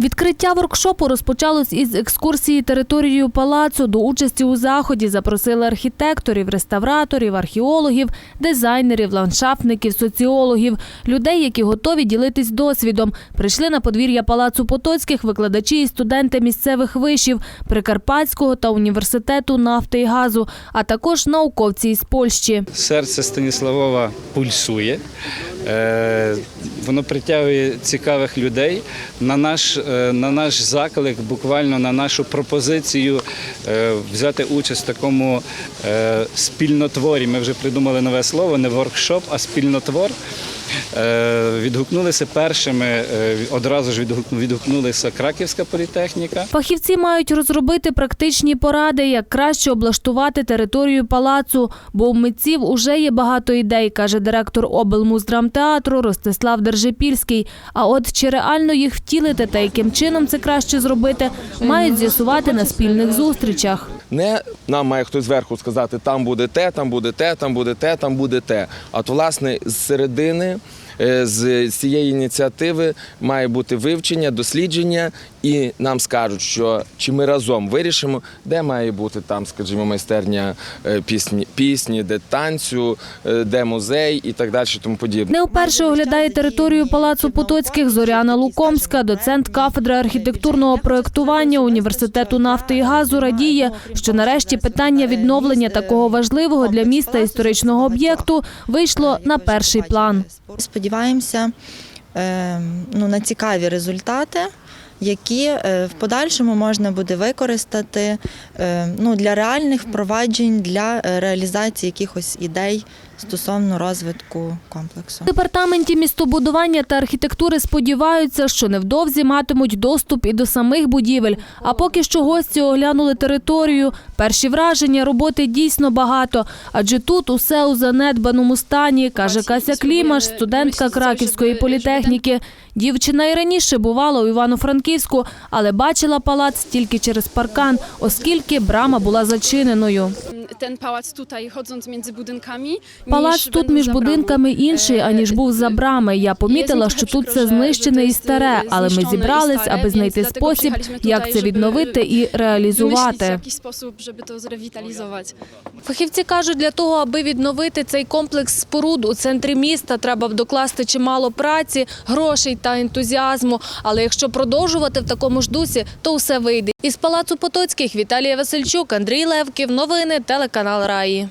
Відкриття воркшопу розпочалось із екскурсії територією палацу. До участі у заході запросили архітекторів, реставраторів, археологів, дизайнерів, ландшафтників, соціологів, людей, які готові ділитись досвідом. Прийшли на подвір'я палацу Потоцьких викладачі і студенти місцевих вишів Прикарпатського та університету нафти і газу, а також науковці із Польщі. Серце Станіславова пульсує. Воно притягує цікавих людей на наш, е, на наш заклик, буквально на нашу пропозицію е, взяти участь в такому е, спільнотворі. Ми вже придумали нове слово, не воркшоп, а спільнотвор. Е, Відгукнулися першими, е, одразу ж відгук- відгукнулися Краківська політехніка. Фахівці мають розробити практичні поради, як краще облаштувати територію палацу, бо у митців уже є багато ідей, каже директор облмуздрамтеатру Ростислав Держипільський. А от чи реально їх втілити та яким чином це краще зробити, мають з'ясувати на спільних зустрічах. Не нам має хтось зверху сказати, там буде те, там буде те, там буде те, там буде те. А то, власне, з середини, з цієї ініціативи має бути вивчення, дослідження, і нам скажуть, що чи ми разом вирішимо, де має бути там, скажімо, майстерня е, пісні, пісні, де танцю, е, де музей і так далі, тому подібне. Не вперше оглядає територію палацу Потоцьких Зоряна Лукомська, доцент кафедри архітектурного проєктування університету нафти і газу, радіє, що нарешті питання відновлення такого важливого для міста історичного об'єкту вийшло на перший план. Сподіваємося е, ну, на цікаві результати, які е, в подальшому можна буде використати е, ну, для реальних впроваджень, для е, реалізації якихось ідей стосовно розвитку комплексу. В департаменті містобудування та архітектури сподіваються, що невдовзі матимуть доступ і до самих будівель. А поки що гості оглянули територію. Перші враження роботи дійсно багато, адже тут усе у занедбаному стані, каже Кася Клімаш, студентка Краківської політехніки. Дівчина і раніше бувала у Івано-Франківську, але бачила палац тільки через паркан, оскільки брама була зачиненою. Ten pałac tutaj, chodząc między budynkami. Палац тут між будинками інший, Е, аніж був за брами. Я помітила, що тут все знищене і старе, але ми зібрались, аби знайти спосіб, як це відновити і реалізувати. jakiś sposób, żeby to zrewitalizować. Фахівці кажуть, для того, аби відновити цей комплекс споруд у центрі міста, треба докласти чимало праці, грошей та ентузіазму. Але якщо продовжувати в такому ж дусі, то все вийде. Із палацу Потоцьких Віталія Васильчук, Андрій Левків. Новини телеканал Раї.